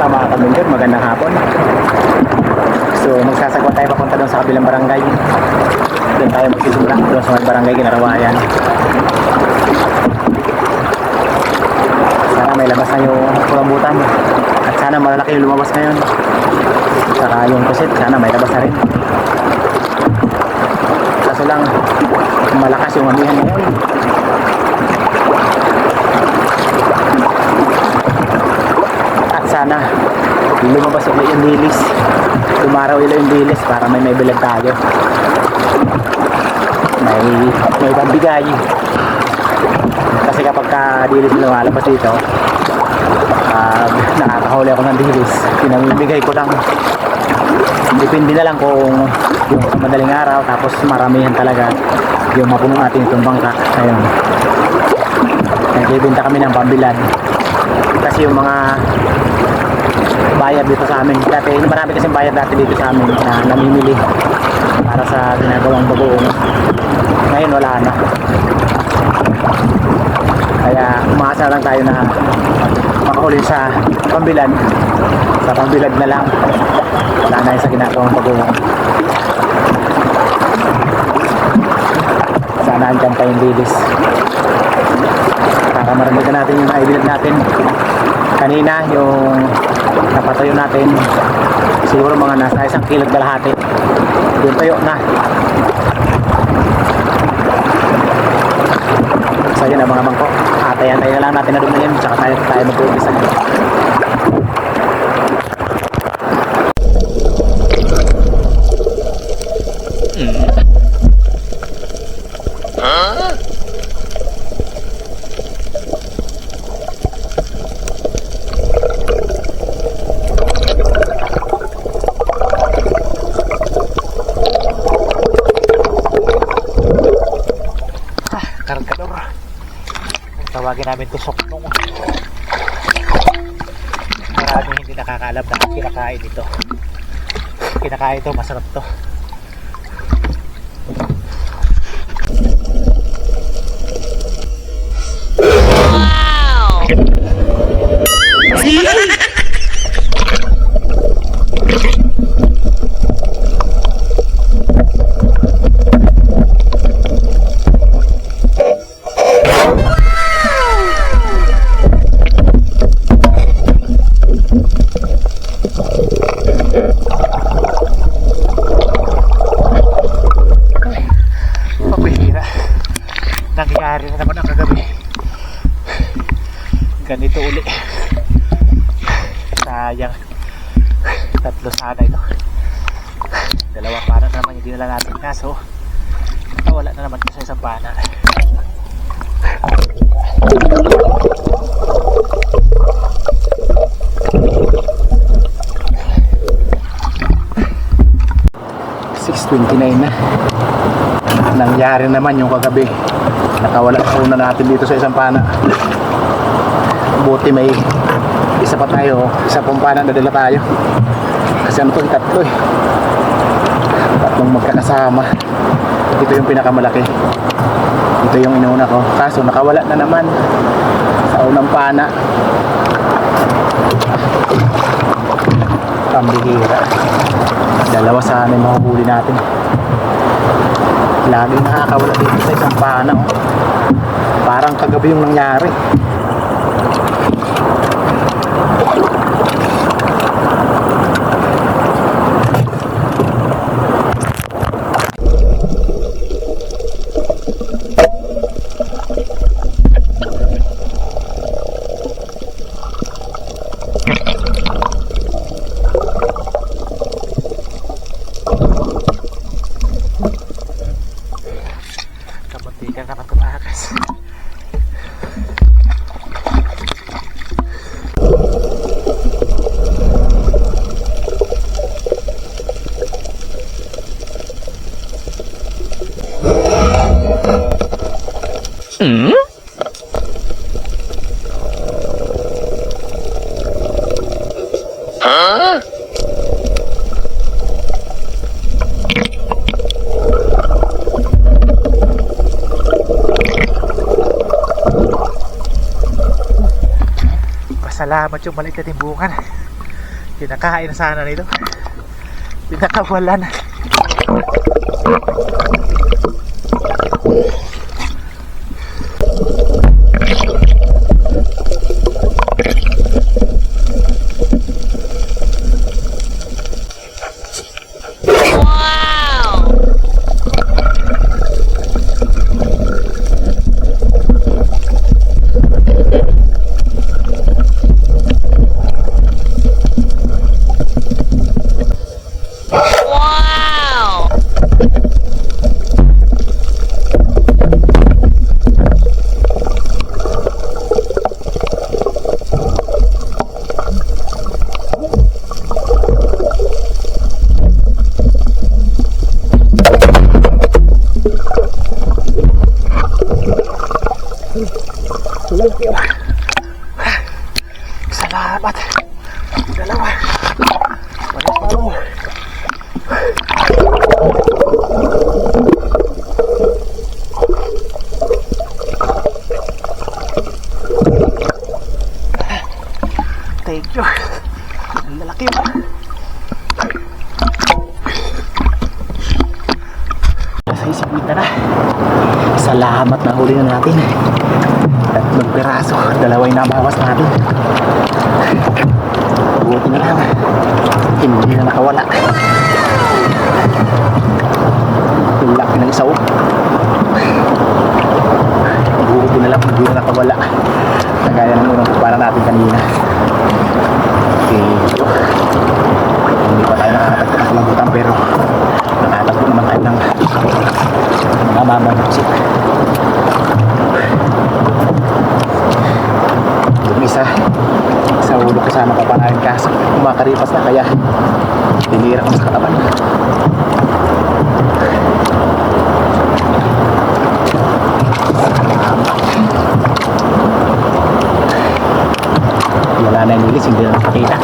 Kamusta mga kamingger? Magandang hapon. So, magsasagwa tayo papunta doon sa kabilang barangay. Doon tayo magsisimula doon sa barangay Ginarawayan. Sana may labas na yung kulambutan. At sana malalaki yung lumabas ngayon. Saka yung kusit, sana may labas na rin. Kaso lang, malakas yung amihan ngayon. At sana lumabas ulit yung dilis. Lumaraw ulit yung dilis para may may bilag tayo. May may pambigay. Kasi kapag ka dilis lumalabas dito, uh, nakakahuli ako ng dilis. Pinamimigay ko lang. Depende na lang kung yung madaling araw tapos maramihan talaga yung mapunong ating itong bangka. Ayun. Nagbibenta kami ng pambilad. Kasi yung mga bayad dito sa amin. Dati, marami kasing bayad dati dito sa amin na namimili para sa ginagawang bagoong. Ngayon wala na. Kaya umaasa lang tayo na makahuli sa pambilad. Sa pambilad na lang. Wala na sa ginagawang bagoong. Sana andyan pa yung dilis. Para maramigan natin yung naibilad natin kanina yung napatayo natin. Siguro mga nasa isang kilog kalahati yung tayo na. So yun ang mga bangko atayan-tayo na lang natin na yun tsaka tayo, tayo mag-umpisa tawagin namin to soknong. Maraming hindi nakakalap na kinakain ito. Kinakain ito masarap to pana na natin kaso. Wala na naman sa isang twenty-nine na. Nangyari naman yung kagabi. Nakawala sa una natin dito sa isang pana buti may isa pa tayo isa pong pana na dala tayo. Kasi ano to tatlo eh tatlong magkakasama. Ito yung pinakamalaki. Ito yung inuna ko. Kaso nakawala na naman. Sa unang pana. Pambihira. Dalawa sana yung mahuhuli natin. Laging nakakawala dito sa isang pana oh. parang kagabi yung nangyari Salamat yung maliit na timbungan. Pinakain na sana nito. Pinakawalan. Salamat. Dalawa. Pares palo. Thank you. Ang lalaki yun. Nasa isip na. Salamat na huli na natin. Tatlong piraso. Dalawa yung nabawas natin. Buti na lang. Hindi na nakawala. Yung laki ng isaw. Buti na lang. Hindi na nakawala. Nagaya ng unang para natin kanina. Okay. Hindi pa tayo nakakatagpo ng kalabutan pero nakatagpo naman tayo ng mga mabang pusik. Yung isa, sa ulo kasama ka pa kaso kumakaripas na kaya tinira ko sa katawan. Wala na yung nilis, hindi na nakakita.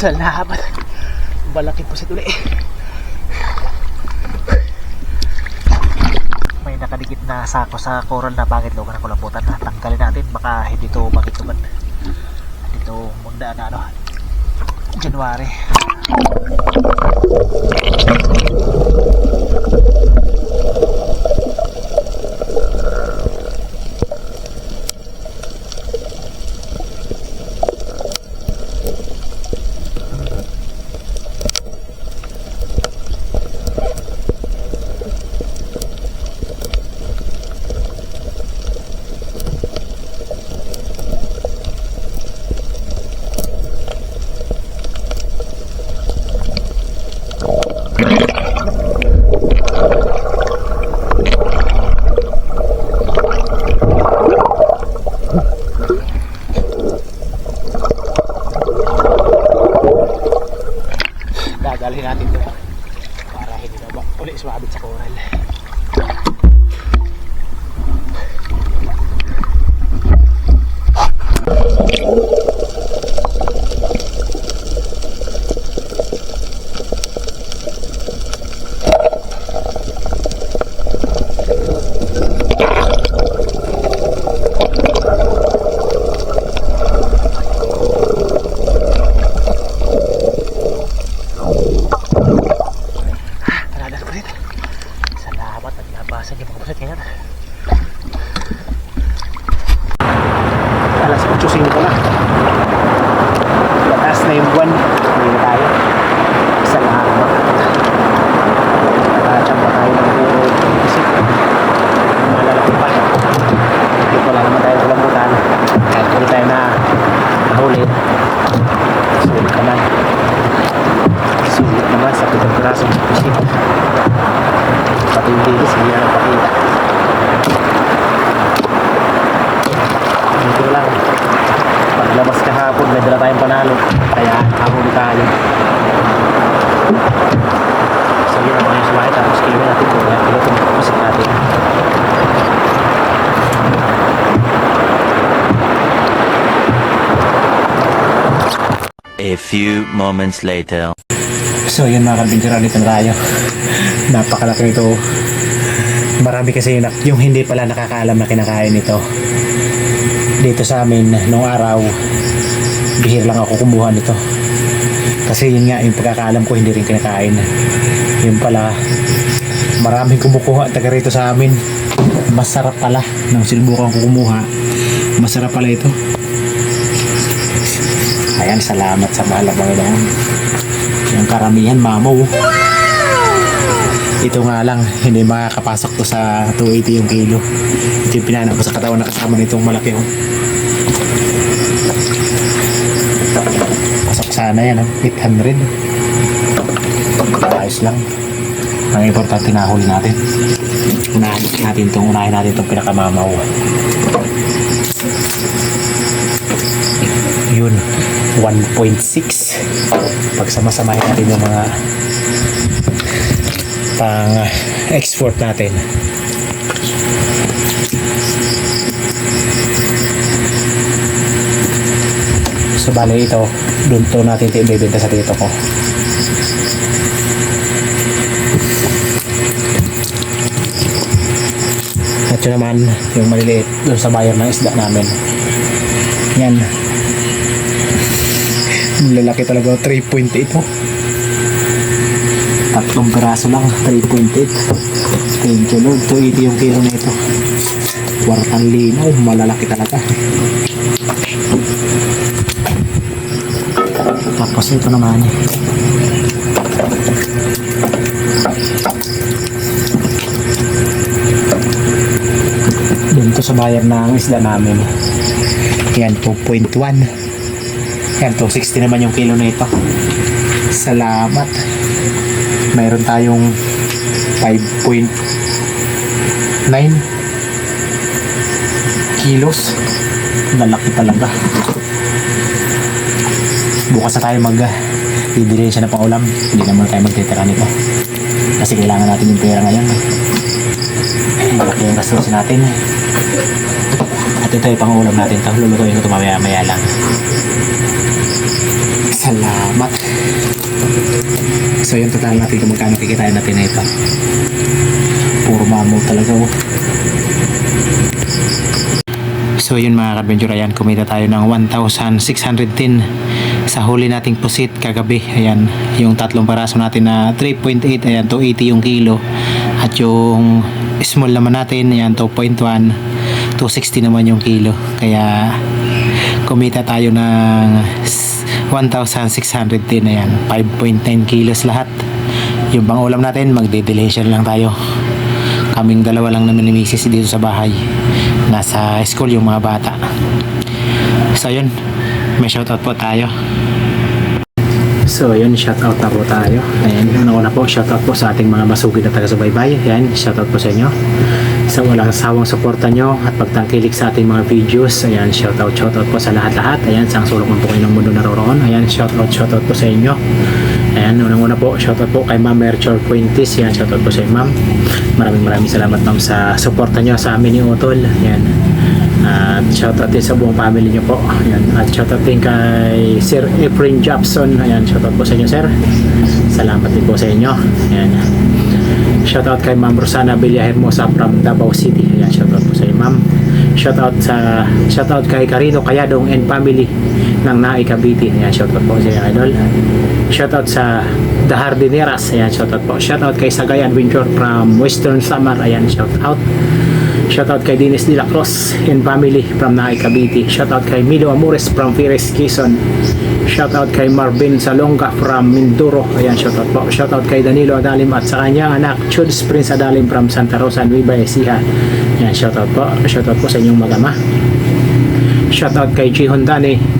Salamat. Balaki po si Tuli. May nakadikit na sako sa coral na pangit lugar ng kulambutan. Tanggalin natin. Baka hindi to bakit tuman. Dito munda na ano. January. Dadalhin natin ito para hindi na ba uli sumabit sa coral. Taladas ko rin. Salamat at nabasa niyo mga pusat ngayon. Alas 8.05 na. Batas na yung buwan. Hindi tayo. Salamat. Nakachamba tayo ng puro isip. Malalaki pa. Dito lang naman tayo sa lambutan. Kahit huli tayo na nahuli. Sulit naman. Sulit naman sa pitong. Pati hindi na napakita. Dito lang. Paglabas kahapon, may dala tayong panalo. Kaya, hahuli tayo. So yun ang mga bahay tapos kaya natin po kaya piloto na pusit natin. A few moments later. So yun mga kabinjura dito na tayo. Napakalaki nito. Marami kasi yung, yung hindi pala nakakaalam na kinakain ito. Dito sa amin, nung araw, bihir lang ako kumuha nito. Kasi yun nga, yung pagkakaalam ko hindi rin kinakain. Yun pala, maraming kumukuha taga rito sa amin. Masarap pala. Nung sinubukan ko kumuha, masarap pala ito. Ayan, salamat sa mahal na Panginoon. Yung karamihan mamaw. Ito nga lang, hindi makakapasok to sa 280 yung kilo. Ito yung pinanak ko sa katawan na kasama nitong malaki oh. Pasok sana yan, oh. 800. Ayos lang. Ang importante nahuli natin. Unahin natin itong, unahin natin itong pinakamamaw. Yun, 1.6. Pagsamasamahin natin yung mga pang export natin. So bali ito, doon to natin ito ibebenta sa tito ko. At yun naman, yung maliliit doon sa buyer ng isda namin. Yan. Lalaki talaga, 3.8 ito. Tatlong peraso lang, 3.8. Thank you Lord, 280 yung kilo na ito. Kwartang linaw, malalaki talaga. Tapos ito naman. Dun to sa bayar ng isla namin. Yan, 2.1. Yan, 260 naman yung kilo na ito. Salamat. Mayroon tayong 5.9 kilos. Lalaki talaga. Bukas na tayo mag bibili siya ng paulam. Hindi naman tayo magtitira nito. Kasi kailangan natin yung pera ngayon. Malaki yung gastusin natin. At ito yung pangulam natin. Ito, lulutuin ko ito mamaya-maya lang. Salamat. So yung total natin kung magkano kikitain natin na ito. Puro mamo talaga oh. So yun mga ka-adventure, ayan, kumita tayo ng 1,610 sa huli nating pusit kagabi. Ayan, yung tatlong paraso natin na 3.8, ayan, 280 yung kilo. At yung small naman natin, ayan, 2.1, 260 naman yung kilo. Kaya kumita tayo ng 1,610, ayan, 5.9 kilos lahat. Yung pang ulam natin, magde-delation lang tayo. Kaming dalawa lang naman ni dito sa bahay. Nasa school yung mga bata. So yun, may shoutout po tayo. So yun, shoutout na po tayo. Ayan, una-una po, shoutout po sa ating mga masugid na taga-subaybay. Ayan, shoutout po sa inyo. Sa walang sawang suporta nyo at pagtangkilik sa ating mga videos. Ayan, shoutout, shoutout po sa lahat-lahat. Ayan, sa sulok man po kayo ng mundo naroroon. Ayan, shoutout, shoutout po sa inyo. Ayan, unang-una po, shoutout po kay Ma'am Merchor Quintis. Ayan, shoutout po sa inyo, Ma'am. Maraming maraming salamat, Ma'am, sa suporta nyo sa amin ni Utol. Ayan. At shoutout din sa buong family nyo po. Ayan. At shoutout din kay Sir Efrain Jobson. Ayan, shoutout po sa inyo, Sir. Salamat din po sa inyo. Ayan. Shoutout kay Ma'am Rosana Villahermosa from Davao City. Ayan, shoutout po sa inyo, Ma'am. Shoutout sa shoutout kay Carino Kayadong and family ng Naay Cavite. Ayan, shoutout po sa inyo, Idol. Shoutout sa The Hardineras. Ayan, shoutout po. Shoutout kay Sagayan Venture from Western Samar. Ayan, shoutout. Shoutout kay Dennis De La Cruz and family from Nahay Cavite. Shoutout kay Milo Amores from Pires Quezon. Shoutout kay Marvin Salonga from Mindoro. Ayan, shoutout po. Shoutout kay Danilo Adalim at sa kanyang anak, Chuds Prince Adalim from Santa Rosa, Nueva Ecija. Ayan, shoutout po. Shoutout po sa inyong magama. Shoutout kay G. Hondani.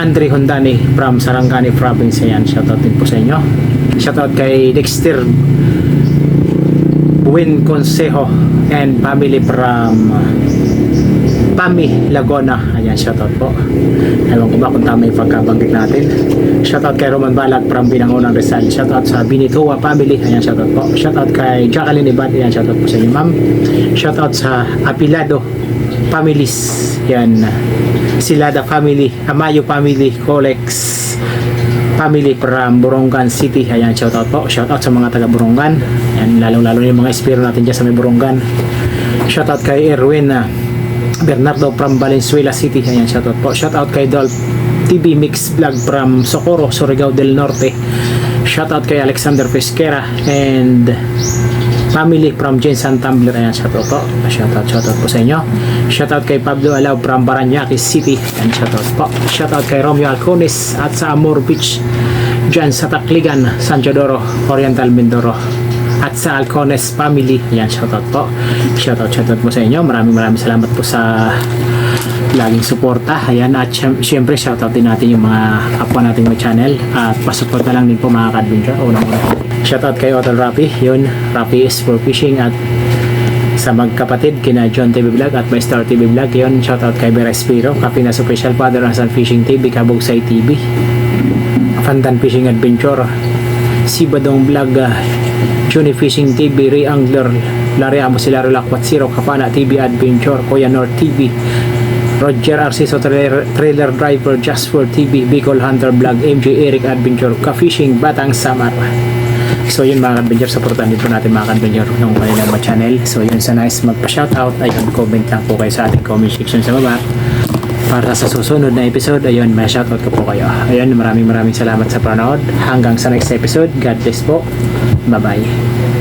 Andre Hondani from Sarangani Province. Ayan, shoutout din po sa inyo. Shoutout kay Dexter Buen Consejo and family from Pami Lagona. Ayan, shoutout po. Ewan ko ba kung tama yung pagkabanggit natin. Shoutout kay Roman Balag from Binangonang Rizal. Shoutout sa Binituwa family. Ayan, shoutout po. Shoutout kay Jacqueline Ibad. Ayan, shoutout po sa inyo, ma'am. Shoutout sa Apilado families. Yan. Silada family. Amayo family. Colex family from Borongan City. Ayan, shoutout po. Shoutout sa mga taga Borongan. Ayan, lalong-lalo yung mga espiro natin dyan sa may Borongan. Shoutout kay Erwin ah, Bernardo from Valenzuela City. Ayan, shoutout po. Shoutout kay Dolph TV Mix Vlog from Socorro, Surigao del Norte. Shoutout kay Alexander Pesquera and family from Jensen Tumblr. Ayan, shoutout po. Shoutout, shoutout po sa inyo. Shoutout kay Pablo Alaw from Paranaque City. Ayan, shoutout po. Shoutout kay Romeo Alcones at sa Amor Beach dyan sa Takligan, San Teodoro, Oriental Mindoro at sa Alcones family. Ayan, shoutout po. Shoutout, shoutout po sa inyo. Maraming maraming salamat po sa laging suporta. Ayan, at syem- syempre shoutout din natin yung mga kapwa nating may channel at pasupport na lang din po mga ka-adventure. Unang-una. Shoutout kay Otol Rapi. Yun, Rapi is for fishing at sa magkapatid kina John TV Vlog at My Star TV Vlog. Yun, shoutout kay Vera Espiro, Kapinas Official Father Hasan Fishing TV, Kabugsay TV. Fandan Fishing Adventure, Sibadong Vlog, uh, Johnny Fishing TV, Ray Angler, Larry Amos, Hilaro Lakwat Zero, Kapana TV Adventure, Kuya North TV, Roger Arciso Trailer, Trailer Driver, Just for TV, Bicol Hunter Vlog, MJ Eric Adventure, Ka-Fishing, Batang Samar. So yun mga adventure supportan dito natin mga adventure ng kanilang mga channel. So yun sa nice magpa-shoutout ayun comment lang po kayo sa ating comment section sa baba para sa susunod na episode ayun may shoutout ko po kayo. Ayun maraming maraming salamat sa panonood. Hanggang sa next episode. God bless po. Bye bye.